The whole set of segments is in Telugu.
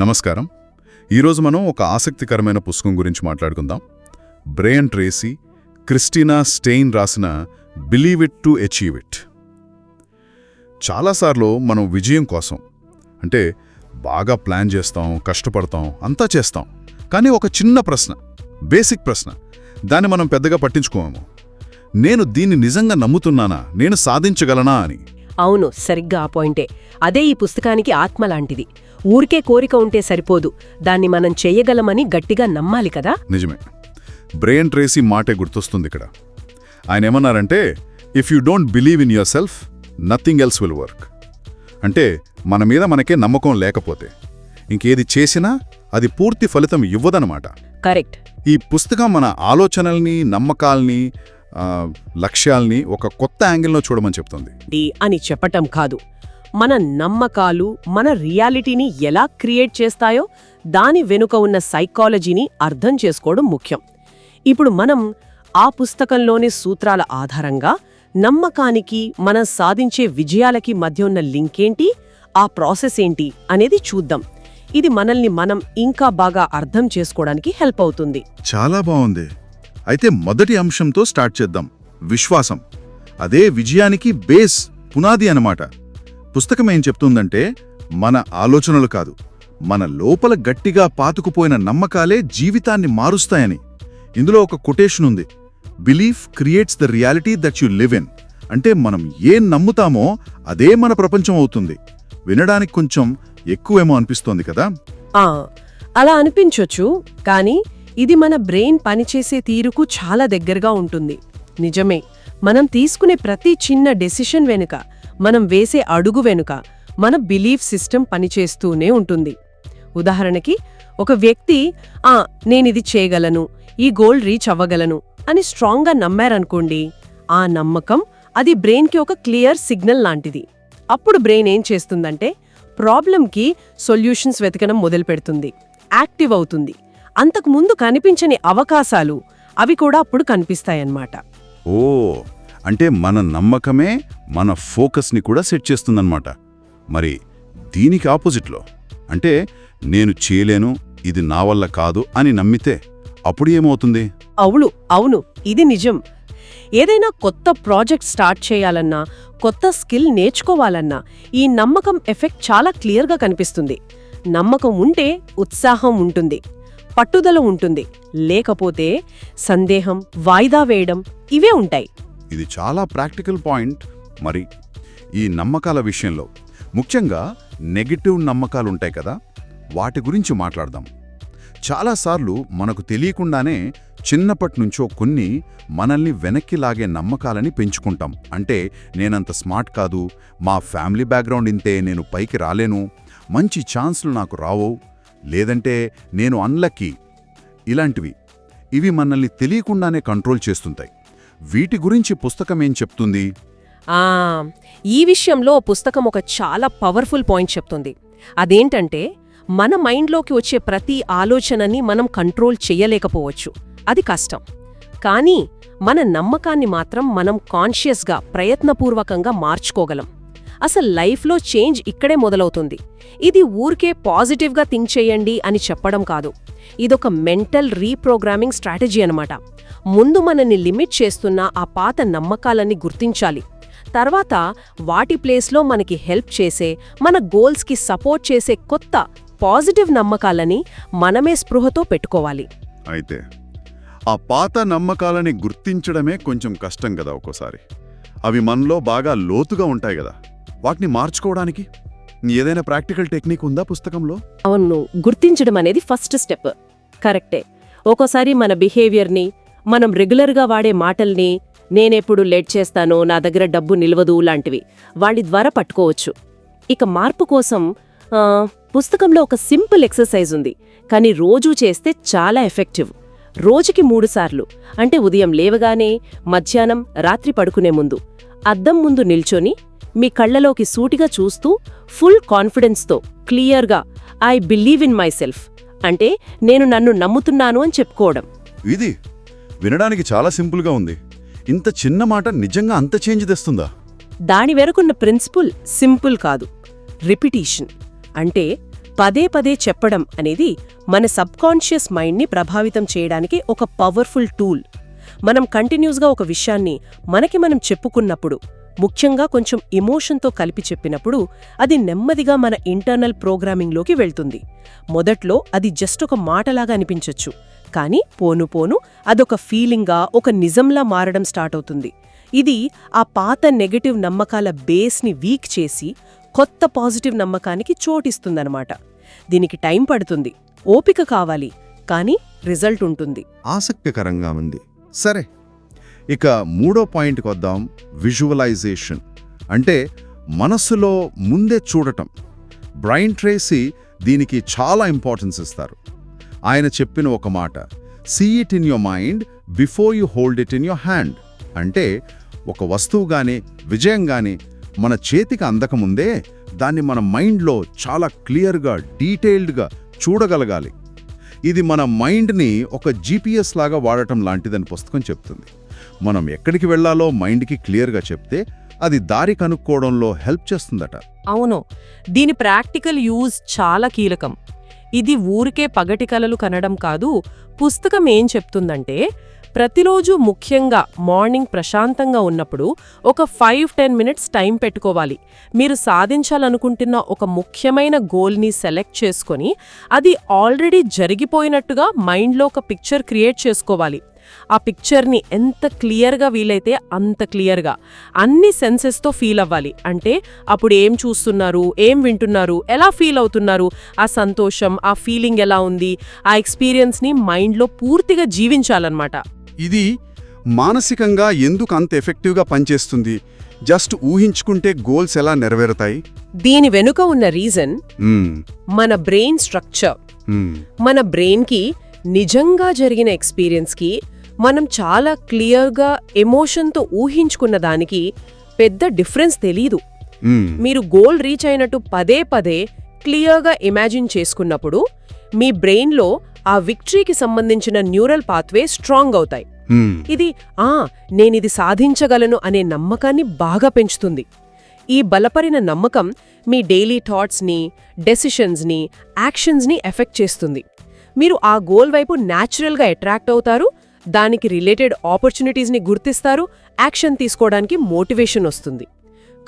నమస్కారం. ఈరోజు మనం ఒక ఆసక్తికరమైన పుస్తకం గురించి మాట్లాడుకుందాం. బ్రేయన్ ట్రేసీ క్రిస్టినా స్టెయిన్ రాసిన believe it to achieve it. చాలాసార్లు మనం విజయం కోసం అంటే బాగా ప్లాన్ చేస్తాం కష్టపడతాం అంతా చేస్తాం. కానీ ఒక చిన్న ప్రశ్న బేసిక్ ప్రశ్న దాన్ని మనం పెద్దగా పట్టించుకోము. నేను దీన్ని నిజంగా నమ్ముతున్నానా? నేను సాధించగలనా అని. అవును సరిగ్గా ఆ పాయింటే. అదే ఈ పుస్తకానికి ఆత్మ లాంటిది. ఊరికే కోరిక ఉంటే సరిపోదు. దాన్ని మనం చెయ్యగలమని గట్టిగా నమ్మాలి కదా? నిజమే. బ్రెయిన్ ట్రేసీ మాటే గుర్తొస్తుంది ఇక్కడ. ఆయన ఏమన్నారంటే if you don't believe in yourself nothing else will work అంటే మన మీద మనకే నమ్మకం లేకపోతే. ఇంకేది చేసినా అది పూర్తి ఫలితం ఇవ్వదనమాట కరెక్ట్. ఈ పుస్తకం మన ఆలోచనల్ని నమ్మకాల్ని లక్ష్యాల్ని ఒక కొత్త యాంగిల్లో చూడమని చెప్తుంది. అని చెప్పటం కాదు. మన నమ్మకాలు మన రియాలిటీని ఎలా క్రియేట్ చేస్తాయో దాని వెనుక ఉన్న సైకాలజీని అర్థం చేసుకోవడం ముఖ్యం. ఇప్పుడు మనం ఆ పుస్తకంలోని సూత్రాల ఆధారంగా నమ్మకానికి మనం సాధించే విజయాలకి మధ్య ఉన్న లింకేంటి ఆ ప్రాసెస్ ఏంటి అనేది చూద్దాం. ఇది మనల్ని మనం ఇంకా బాగా అర్థం చేసుకోవడానికి హెల్ప్ అవుతుంది. చాలా బావుంది అయితే మొదటి అంశంతో స్టార్ట్ చేద్దాం. విశ్వాసం. అదే విజయానికి బేస్ పునాది అన్నమాట. పుస్తకం ఏం చెప్తుందంటే మన ఆలోచనలు కాదు మన లోపల గట్టిగా పాతుకుపోయిన నమ్మకాలే జీవితాన్ని మారుస్తాయని. ఇందులో ఒక కొటేషన్ ఉంది. Belief creates the reality that you live in. అంటే మనం ఏం నమ్ముతామో అదే మన ప్రపంచం అవుతుంది. వినడానికి కొంచెం ఎక్కువేమో అనిపిస్తోంది కదా? అలా అనిపించొచ్చు కానీ ఇది మన బ్రెయిన్ పనిచేసే తీరుకు చాలా దగ్గరగా ఉంటుంది. నిజమే మనం తీసుకునే ప్రతి చిన్న డెసిషన్ వెనుక మనం వేసే అడుగు వెనుక మన బిలీఫ్ సిస్టమ్ పనిచేస్తూనే ఉంటుంది. ఉదాహరణకి ఒక వ్యక్తి ఆ నేనిది చేయగలను ఈ గోల్ రీచ్ అవ్వగలను అని స్ట్రాంగ్గా నమ్మారనుకోండి ఆ నమ్మకం అది బ్రెయిన్కి ఒక క్లియర్ సిగ్నల్ లాంటిది. అప్పుడు బ్రెయిన్ ఏం చేస్తుందంటే ప్రాబ్లంకి సొల్యూషన్స్ వెతకడం మొదలుపెడుతుంది యాక్టివ్ అవుతుంది. అంతకు ముందు కనిపించని అవకాశాలు అవి కూడా అప్పుడు కనిపిస్తాయన్నమాట. ఓ అంటే మన నమ్మకమే మన ఫోకస్ని కూడా సెట్ చేస్తుందన్నమాట. మరి దీనికి ఆపోజిట్లో అంటే నేను చేయలేను ఇది నా వల్ల కాదు అని నమ్మితే అప్పుడు ఏమవుతుంది? అవును అవును ఇది నిజం. ఏదైనా కొత్త ప్రాజెక్ట్ స్టార్ట్ చేయాలన్నా కొత్త స్కిల్ నేర్చుకోవాలన్నా ఈ నమ్మకం ఎఫెక్ట్ చాలా క్లియర్గా కనిపిస్తుంది. నమ్మకం ఉంటే ఉత్సాహం ఉంటుంది. పట్టుదల ఉంటుంది. లేకపోతే సందేహం వాయిదా వేయడం ఇవే ఉంటాయి. ఇది చాలా ప్రాక్టికల్ పాయింట్ మరి ఈ నమ్మకాల విషయంలో. ముఖ్యంగా నెగటివ్ నమ్మకాలుంటాయి కదా వాటి గురించి మాట్లాడదాం. చాలాసార్లు మనకు తెలియకుండానే చిన్నప్పటినుంచో కొన్ని మనల్ని వెనక్కి లాగే నమ్మకాలని పెంచుకుంటాం. అంటే నేనంత స్మార్ట్ కాదు మా ఫ్యామిలీ బ్యాక్గ్రౌండ్ ఇంతే నేను పైకి రాలేను మంచి ఛాన్స్లు నాకు రావు లేదంటే నేను అన్లక్కీ ఇలాంటివి. ఇవి మనల్ని తెలియకుండానే కంట్రోల్ చేస్తుంటాయి. వీటి గురించి పుస్తకం ఏం చెప్తుంది? ఈ విషయంలో పుస్తకం ఒక చాలా పవర్ఫుల్ పాయింట్ చెప్తుంది. అదేంటంటే మన మైండ్లోకి వచ్చే ప్రతి ఆలోచనని మనం కంట్రోల్ చేయలేకపోవచ్చు. అది కష్టం. కానీ మన నమ్మకాన్ని మాత్రం మనం కాన్షియస్గా ప్రయత్నపూర్వకంగా మార్చుకోగలం. అసలు లైఫ్లో చేంజ్ ఇక్కడే మొదలవుతుంది. ఇది ఊరికే పాజిటివ్గా థింక్ చేయండి అని చెప్పడం కాదు. ఇదొక మెంటల్ రీప్రోగ్రామింగ్ స్ట్రాటజీ అనమాట ముందు మనల్ని లిమిట్ చేస్తున్న ఆ పాత నమ్మకాలని గుర్తించాలి. తర్వాత వాటి ప్లేస్లో మనకి హెల్ప్ చేసే మన గోల్స్కి సపోర్ట్ చేసే కొత్త పాజిటివ్ నమ్మకాలని మనమే స్పృహతో పెట్టుకోవాలి. అయితే ఆ పాత నమ్మకాలని గుర్తించడమే కొంచెం కష్టం కదా ఒక్కోసారి. అవి మనలో బాగా లోతుగా ఉంటాయి కదా. వాటిని మార్చుకోవడానికి? ఏదైనా ప్రాక్టికల్ టెక్నిక్ ఉందా పుస్తకంలో? అవును గుర్తించడం అనేది ఫస్ట్ స్టెప్. కరెక్టే. ఒక్కోసారి మన బిహేవియర్ని మనం రెగ్యులర్గా వాడే మాటల్ని నేనెప్పుడు లేట్ చేస్తాను నా దగ్గర డబ్బు నిలవదు లాంటివి వాళ్ళ ద్వారా పట్టుకోవచ్చు. ఇక మార్పు కోసం పుస్తకంలో ఒక సింపుల్ ఎక్సర్సైజ్ ఉంది. కానీ రోజూ చేస్తే చాలా ఎఫెక్టివ్. రోజుకి మూడుసార్లు అంటే ఉదయం లేవగానే మధ్యాహ్నం రాత్రి పడుకునే ముందు. అద్దం ముందు నిల్చొని మీ కళ్ళలోకి సూటిగా చూస్తూ ఫుల్ కాన్ఫిడెన్స్తో క్లియర్గా I believe in myself అంటే నేను నన్ను నమ్ముతున్నాను అని చెప్పుకోవడం. ఇది వినడానికి చాలా సింపుల్గా ఉంది. ఇంత చిన్న మాట నిజంగా అంత చేంజ్ తెస్తుందా? దాని వెనుకున్న ప్రిన్సిపుల్ సింపుల్ కాదు రిపిటీషన్. అంటే పదే పదే చెప్పడం అనేది మన సబ్కాన్షియస్ మైండ్ని ప్రభావితం చేయడానికి ఒక పవర్ఫుల్ టూల్. మనం కంటిన్యూస్గా ఒక విషయాన్ని మనకి మనం చెప్పుకున్నప్పుడు ముఖ్యంగా కొంచెం ఎమోషన్తో కలిపి చెప్పినప్పుడు అది నెమ్మదిగా మన ఇంటర్నల్ ప్రోగ్రామింగ్లోకి వెళ్తుంది. మొదట్లో అది జస్ట్ ఒక మాటలాగా అనిపించొచ్చు. కానీ పోను పోను అదొక ఫీలింగ్గా ఒక నిజంలా మారడం స్టార్ట్ అవుతుంది. ఇది ఆ పాత నెగటివ్ నమ్మకాల బేస్ని వీక్ చేసి కొత్త పాజిటివ్ నమ్మకానికి చోటిస్తుందన్నమాట. దీనికి టైం పడుతుంది. ఓపిక కావాలి. కానీ రిజల్ట్ ఉంటుంది. ఆసక్తికరంగా ఉంది. సరే ఇక మూడో పాయింట్కి వద్దాం. విజువలైజేషన్. అంటే మనస్సులో ముందే చూడటం. బ్రైన్ ట్రేసీ దీనికి చాలా ఇంపార్టెన్స్ ఇస్తారు. ఆయన చెప్పిన ఒక మాట see it in your mind before you hold it in your hand అంటే ఒక వస్తువు కానీ విజయం కానీ మన చేతికి అందకముందే దాన్ని మన మైండ్లో చాలా క్లియర్గా డీటెయిల్డ్గా చూడగలగాలి. ఇది మన మైండ్ని ఒక జీపీఎస్ లాగా వాడటం లాంటిదని పుస్తకం చెప్తుంది. మనం ఎక్కడికి వెళ్ళాలో మైండ్కి క్లియర్గా చెప్తే అది దారి కనుక్కోవడంలో హెల్ప్ చేస్తుందట. అవును. దీని ప్రాక్టికల్ యూజ్ చాలా కీలకం. ఇది ఊరికే పగటి కలలు కనడం కాదు పుస్తకం ఏం చెప్తుందంటే ప్రతిరోజు ముఖ్యంగా మార్నింగ్ ప్రశాంతంగా ఉన్నప్పుడు ఒక ఫైవ్ టెన్ మినిట్స్ టైం పెట్టుకోవాలి. మీరు సాధించాలనుకుంటున్న ఒక ముఖ్యమైన గోల్ని సెలెక్ట్ చేసుకొని అది ఆల్రెడీ జరిగిపోయినట్టుగా మైండ్లో ఒక పిక్చర్ క్రియేట్ చేసుకోవాలి. ఆ పిక్చర్ని ఎంత క్లియర్గా వీలైతే అంత క్లియర్గా అన్ని సెన్సెస్తో ఫీల్ అవ్వాలి. అంటే అప్పుడు ఏం చూస్తున్నారు ఏం వింటున్నారు ఎలా ఫీల్ అవుతున్నారు ఆ సంతోషం ఆ ఫీలింగ్ ఎలా ఉంది ఆ ఎక్స్పీరియన్స్ని మైండ్లో పూర్తిగా జీవించాలన్నమాట. ఇది మానసికంగా ఎందుకు అంత ఎఫెక్టివ్గా పనిచేస్తుంది? జస్ట్ ఊహించుకుంటే గోల్స్ ఎలా నెరవేరుతాయి? దీని వెనుక ఉన్న రీజన్ మన బ్రెయిన్ స్ట్రక్చర్ మన బ్రెయిన్కి నిజంగా జరిగిన ఎక్స్పీరియన్స్కి మనం చాలా క్లియర్గా ఎమోషన్తో ఊహించుకున్న దానికి పెద్ద డిఫరెన్స్ తెలీదు. మీరు గోల్ రీచ్ అయినట్టు పదే పదే క్లియర్గా ఇమాజిన్ చేసుకున్నప్పుడు మీ బ్రెయిన్లో ఆ విక్టరీకి సంబంధించిన న్యూరల్ పాత్వే స్ట్రాంగ్ అవుతాయి. ఇది ఆ నేనిది సాధించగలను అనే నమ్మకాన్ని బాగా పెంచుతుంది. ఈ బలపరిన నమ్మకం మీ డైలీ థాట్స్ని డెసిషన్స్ని యాక్షన్స్ని ఎఫెక్ట్ చేస్తుంది. మీరు ఆ గోల్ వైపు న్యాచురల్గా అట్రాక్ట్ అవుతారు దానికి రిలేటెడ్ ఆపర్చునిటీస్ని గుర్తిస్తారు యాక్షన్ తీసుకోవడానికి మోటివేషన్ వస్తుంది.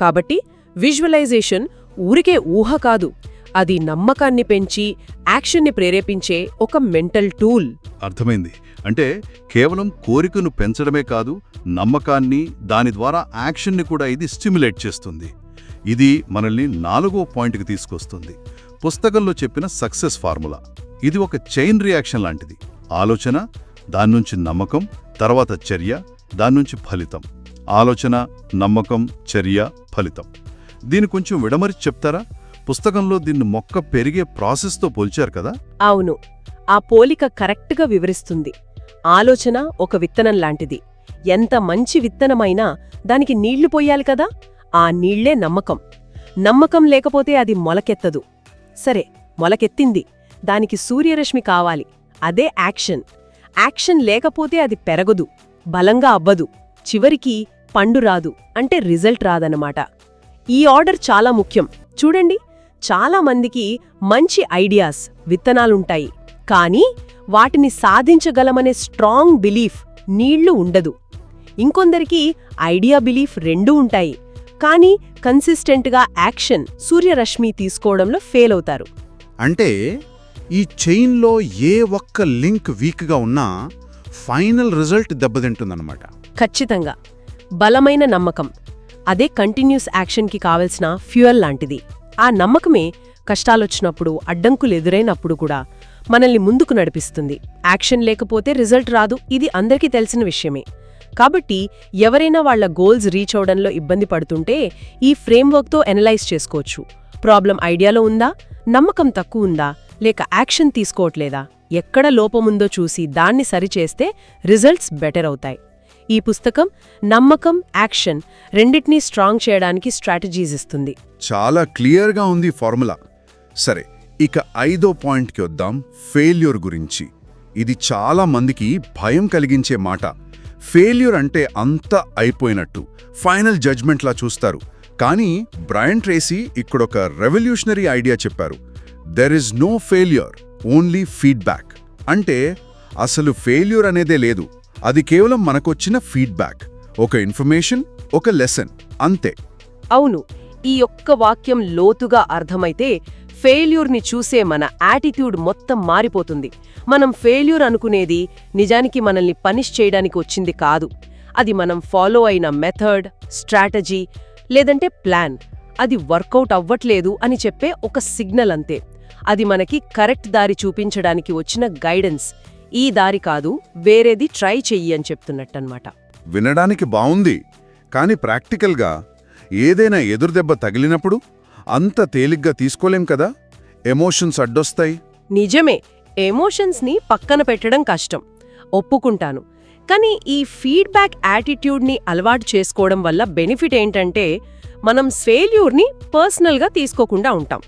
కాబట్టి విజువలైజేషన్ ఊరికే ఊహ కాదు అది నమ్మకాన్ని పెంచి యాక్షన్ని ప్రేరేపించే ఒక మెంటల్ టూల్. అర్థమైంది. అంటే కేవలం కోరికను పెంచడమే కాదు నమ్మకాన్ని దాని ద్వారా యాక్షన్ని కూడా ఇది స్టిమ్యులేట్ చేస్తుంది. ఇది మనల్ని నాలుగో పాయింట్కి తీసుకొస్తుంది. పుస్తకంలో చెప్పిన సక్సెస్ ఫార్ములా. ఇది ఒక చైన్ రియాక్షన్ లాంటిది. ఆలోచన దాని నుంచి నమ్మకం తర్వాత చర్య దాని నుంచి ఫలితం. ఆలోచన నమ్మకం చర్య ఫలితం. దీని కొంచెం విడమరి చెప్తారా? పుస్తకంలో దీన్ని మొక్క పెరిగే ప్రాసెస్తో పోల్చారు కదా? అవును. ఆ పోలిక కరెక్ట్గా వివరిస్తుంది. ఆలోచన ఒక విత్తనం లాంటిది. ఎంత మంచి విత్తనమైనా దానికి నీళ్ళు పోయాలి కదా? ఆ నీళ్ళే నమ్మకం. నమ్మకం లేకపోతే అది మొలకెత్తదు. సరే మొలకెత్తింది. దానికి సూర్యరశ్మి కావాలి. అదే యాక్షన్. యాక్షన్ లేకపోతే అది పెరగదు బలంగా అవ్వదు చివరికి పండు రాదు అంటే రిజల్ట్ రాదన్నమాట. ఈ ఆర్డర్ చాలా ముఖ్యం. చూడండి చాలా మందికి మంచి ఐడియాస్ విత్తనాలుంటాయి. కానీ వాటిని సాధించగలమనే స్ట్రాంగ్ బిలీఫ్ నీళ్ళు ఉండదు. ఇంకొందరికి ఐడియా బిలీఫ్ రెండూ ఉంటాయి. కానీ కన్సిస్టెంట్గా యాక్షన్ సూర్యరశ్మి తీసుకోవడంలో ఫెయిల్ అవుతారు. అంటే ఈ చైన్లో ఏ ఒక్క లింక్ వీక్గా ఉన్నా ఫైనల్ రిజల్ట్ దెబ్బతింటుందన్నమాట. ఖచ్చితంగా. బలమైన నమ్మకం. అదే కంటిన్యూస్ యాక్షన్కి కావలసిన ఫ్యూయల్ లాంటిది. ఆ నమ్మకమే కష్టాలొచ్చినప్పుడు అడ్డంకులు ఎదురైనప్పుడు కూడా మనల్ని ముందుకు నడిపిస్తుంది. యాక్షన్ లేకపోతే రిజల్ట్ రాదు ఇది అందరికీ తెలిసిన విషయమే. కాబట్టి ఎవరైనా వాళ్ళ గోల్స్ రీచ్ అవడంలో ఇబ్బంది పడుతుంటే ఈ ఫ్రేమ్వర్క్తో ఎనలైజ్ చేసుకోవచ్చు. ప్రాబ్లం ఐడియాలో ఉందా? నమ్మకం తక్కువ ఉందా? లేక యాక్షన్ తీసుకోవట్లేదా? ఎక్కడ లోపముందో చూసి దాన్ని సరిచేస్తే రిజల్ట్స్ బెటర్ అవుతాయి. ఈ పుస్తకం నమ్మకం యాక్షన్ రెండింటినీ స్ట్రాంగ్ చేయడానికి స్ట్రాటజీస్ ఇస్తుంది. చాలా క్లియర్గా ఉంది ఫార్ములా. సరే ఇక ఐదో పాయింట్కి వద్దాం. ఫెయిల్యూర్ గురించి. ఇది చాలా మందికి భయం కలిగించే మాట. ఫెయిల్యూర్ అంటే అంతా అయిపోయినట్టు ఫైనల్ జడ్జ్మెంట్లా చూస్తారు. కానీ బ్రయన్ ట్రేసీ ఇక్కడొక రెవల్యూషనరీ ఐడియా చెప్పారు. There is no failure only feedback అంటే అసలు ఫెయిల్యూర్ అనేదే లేదు. అది కేవలం మనకొచ్చిన ఫీడ్బ్యాక్ ఒక ఇన్ఫర్మేషన్ ఒక లెసన్ అంతే. అవును ఈ ఒక్క వాక్యం లోతుగా అర్థమైతే ఫెయిల్యూర్ని చూసే మన యాటిట్యూడ్ మొత్తం మారిపోతుంది. మనం ఫెయిల్యూర్ అనుకునేది నిజానికి మనల్ని పనిష్ చేయడానికి వచ్చింది కాదు. అది మనం ఫాలో అయిన మెథడ్ స్ట్రాటజీ లేదంటే ప్లాన్ అది వర్కౌట్ అవ్వట్లేదు అని చెప్పే ఒక సిగ్నల్ అంతే. అది మనకి కరెక్ట్ దారి చూపించడానికి వచ్చిన గైడెన్స్. ఈ దారి కాదు వేరేది ట్రై చెయ్యి అని చెప్తున్నట్టన్నమాట. వినడానికి బావుంది కానీ ప్రాక్టికల్గా ఏదైనా ఎదురుదెబ్బ తగిలినప్పుడు అంత తేలిగ్గా తీసుకోలేం కదా? ఎమోషన్స్ అడ్డొస్తాయి. నిజమే ఎమోషన్స్ని పక్కన పెట్టడం కష్టం. ఒప్పుకుంటాను. కానీ ఈ ఫీడ్బ్యాక్ యాటిట్యూడ్ని అలవాటు చేసుకోవడం వల్ల బెనిఫిట్ ఏంటంటే మనం ఫెయిల్యూర్ని పర్సనల్గా తీసుకోకుండా ఉంటాం.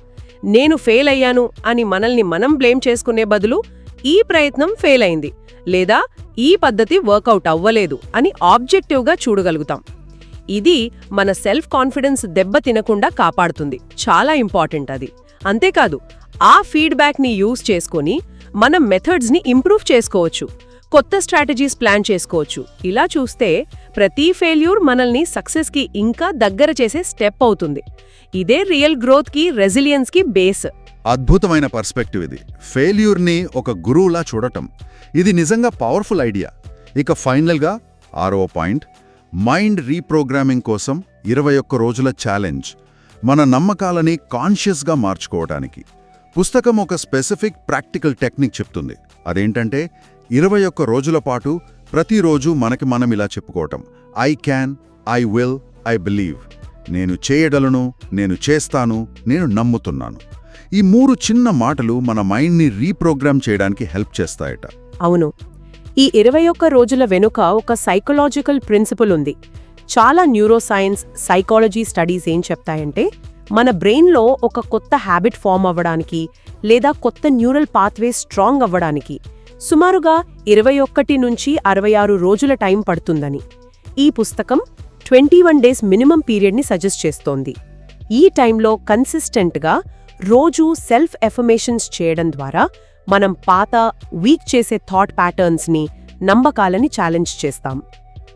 నేను ఫెయిల్ అయ్యాను అని మనల్ని మనం బ్లేమ్ చేసుకునే బదులు ఈ ప్రయత్నం ఫెయిల్ అయింది లేదా ఈ పద్ధతి వర్కౌట్ అవ్వలేదు అని ఆబ్జెక్టివ్గా చూడగలుగుతాం. ఇది మన సెల్ఫ్ కాన్ఫిడెన్స్ దెబ్బ తినకుండా కాపాడుతుంది. చాలా ఇంపార్టెంట్ అది. అంతేకాదు ఆ ఫీడ్బ్యాక్ని యూజ్ చేసుకొని మన మెథడ్స్ని ఇంప్రూవ్ చేసుకోవచ్చు. కొత్త స్ట్రాటజీస్ ప్లాన్ చేసుకోవచ్చు. ఇలా చూస్తే ప్రతి ఫెయిల్యూర్ మనల్ని సక్సెస్కి ఇంకా దగ్గర చేసే స్టెప్ అవుతుంది. ఇదే రియల్ గ్రోత్కి రెసిలియన్స్కి బేస్ అద్భుతమైన పర్స్పెక్టివ్ ఇది. ఫెయిల్యూర్ని ఒక గురువులా చూడటం. ఇది నిజంగా పవర్ఫుల్ ఐడియా ఇక ఫైనల్గా ఆరో పాయింట్ మైండ్ రీప్రోగ్రామింగ్ కోసం ఇరవై ఒక్క రోజుల ఛాలెంజ్ మన నమ్మకాలని కాన్షియస్గా మార్చుకోవటానికి. పుస్తకం ఒక స్పెసిఫిక్ ప్రాక్టికల్ టెక్నిక్ చెప్తుంది. అదేంటంటే ఇరవై ఒక్క రోజుల పాటు ప్రతిరోజు మనకి మనం ఇలా చెప్పుకోవటం. I can I will I believe నేను చేయడలను నేను చేస్తాను నేను నమ్ముతున్నాను. ఈ మూడు చిన్న మాటలు మన మైండ్ని రీప్రోగ్రామ్ చేయడానికి హెల్ప్ చేస్తాయట. అవును. ఈ ఇరవై ఒక్క రోజుల వెనుక ఒక సైకలాజికల్ ప్రిన్సిపల్ ఉంది. చాలా న్యూరోసైన్స్ సైకాలజీ స్టడీస్ ఏం చెప్తాయంటే మన బ్రెయిన్లో ఒక కొత్త హ్యాబిట్ ఫామ్ అవ్వడానికి లేదా కొత్త న్యూరల్ పాత్వే స్ట్రాంగ్ అవ్వడానికి సుమారుగా ఇరవై ఒక్కటి నుంచి అరవై ఆరు రోజుల టైం పడుతుందని ఈ పుస్తకం ట్వంటీ వన్ డేస్ మినిమం పీరియడ్ని సజెస్ట్ చేస్తోంది. ఈ టైంలో కన్సిస్టెంట్గా రోజూ సెల్ఫ్ ఎఫర్మేషన్స్ చేయడం ద్వారా మనం పాత వీక్ చేసే థాట్ ప్యాటర్న్స్ని నమ్మకాలని ఛాలెంజ్ చేస్తాం.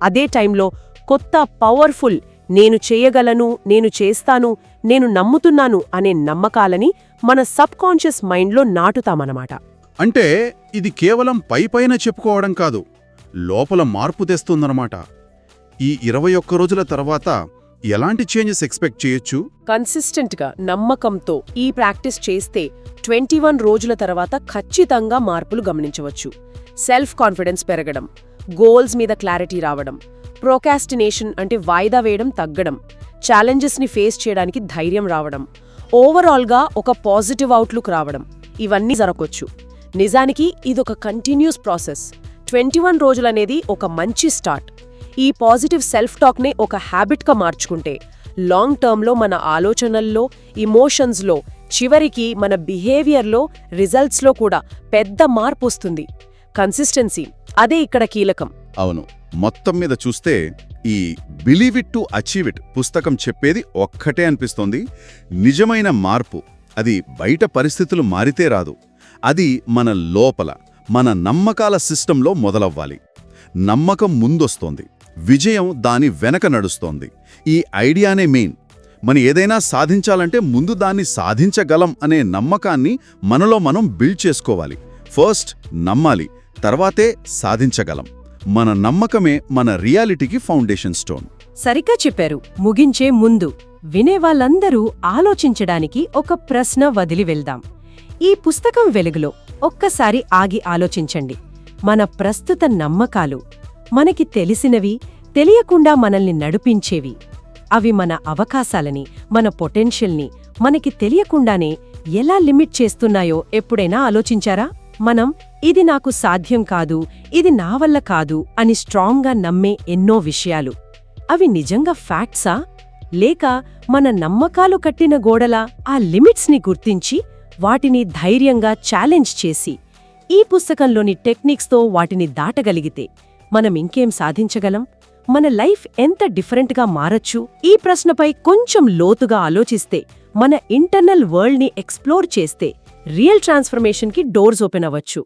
అదే టైంలో కొత్త పవర్ఫుల్ నేను చేయగలను నేను చేస్తాను నేను నమ్ముతున్నాను అనే నమ్మకాలని మన సబ్ కాన్షియస్ మైండ్లో నాటుతామన్నమాట. అంటే ఇది కేవలం పైపైన చెప్పుకోవడం కాదు లోపల మార్పు తెస్తుందన్నమాట. ఈ ఇరవై ఒక్క రోజుల తర్వాత ఎలాంటి చేంజెస్ ఎక్స్పెక్ట్ చేయొచ్చు? కన్సిస్టెంట్గా నమ్మకంతో ఈ ప్రాక్టీస్ చేస్తే ట్వంటీ వన్ రోజుల తర్వాత ఖచ్చితంగా మార్పులు గమనించవచ్చు. సెల్ఫ్ కాన్ఫిడెన్స్ పెరగడం గోల్స్ మీద క్లారిటీ రావడం ప్రోకాస్టినేషన్ అంటే వాయిదా వేయడం తగ్గడం ఛాలెంజెస్ని ఫేస్ చేయడానికి ధైర్యం రావడం ఓవరాల్గా ఒక పాజిటివ్ అవుట్లుక్ రావడం ఇవన్నీ జరగొచ్చు. నిజానికి ఇదొక కంటిన్యూస్ ప్రాసెస్ ట్వంటీ వన్ రోజులనేది ఒక మంచి స్టార్ట్ ఈ పాజిటివ్ సెల్ఫ్ టాక్నే ఒక హ్యాబిట్గా మార్చుకుంటే లాంగ్ టర్మ్లో మన ఆలోచనల్లో ఇమోషన్స్లో చివరికి మన బిహేవియర్లో రిజల్ట్స్లో కూడా పెద్ద మార్పు వస్తుంది. కన్సిస్టెన్సీ అదే ఇక్కడ కీలకం. అవును. మొత్తం మీద చూస్తే ఈ believe it to achieve it పుస్తకం చెప్పేది ఒక్కటే అనిపిస్తోంది. నిజమైన మార్పు అది బయట పరిస్థితులు మారితే రాదు. అది మన లోపల మన నమ్మకాల సిస్టంలో మొదలవ్వాలి. నమ్మకం ముందొస్తోంది. విజయం దాని వెనక నడుస్తోంది. ఈ ఐడియానే మెయిన్. మనం ఏదైనా సాధించాలంటే ముందు దాన్ని సాధించగలం అనే నమ్మకాన్ని మనలో మనం బిల్డ్ చేసుకోవాలి. ఫస్ట్ నమ్మాలి తర్వాతే సాధించగలం. మన నమ్మకమే మన రియాలిటీకి ఫౌండేషన్ స్టోన్. సరిగ్గా చెప్పారు. ముగించే ముందు వినేవాళ్ళందరూ ఆలోచించడానికి ఒక ప్రశ్న వదిలి వెళ్దాం. ఈ పుస్తకం వెలుగులో ఒక్కసారి ఆగి ఆలోచించండి. మన ప్రస్తుత నమ్మకాలు మనకి తెలిసినవి తెలియకుండా మనల్ని నడిపించేవి. అవి మన అవకాశాలని మన పొటెన్షియల్ని మనకి తెలియకుండానే ఎలా లిమిట్ చేస్తున్నాయో ఎప్పుడైనా ఆలోచించారా? మనం ఇది నాకు సాధ్యం కాదు ఇది నా వల్ల కాదు అని స్ట్రాంగ్గా నమ్మే ఎన్నో విషయాలు. అవి నిజంగా ఫ్యాక్ట్సా? లేక మన నమ్మకాలు కట్టిన గోడల ఆ లిమిట్స్ని గుర్తించి వాటిని ధైర్యంగా ఛాలెంజ్ చేసి ఈ పుస్తకంలోని టెక్నిక్స్తో వాటిని దాటగలిగితే మనం ఇంకేం సాధించగలం? మన లైఫ్ ఎంత డిఫరెంట్గా మారచ్చు? ఈ ప్రశ్నపై కొంచెం లోతుగా ఆలోచిస్తే మన ఇంటర్నల్ వరల్డ్ని ఎక్స్ప్లోర్ చేస్తే రియల్ ట్రాన్స్ఫర్మేషన్కి డోర్స్ ఓపెన్ అవ్వచ్చు.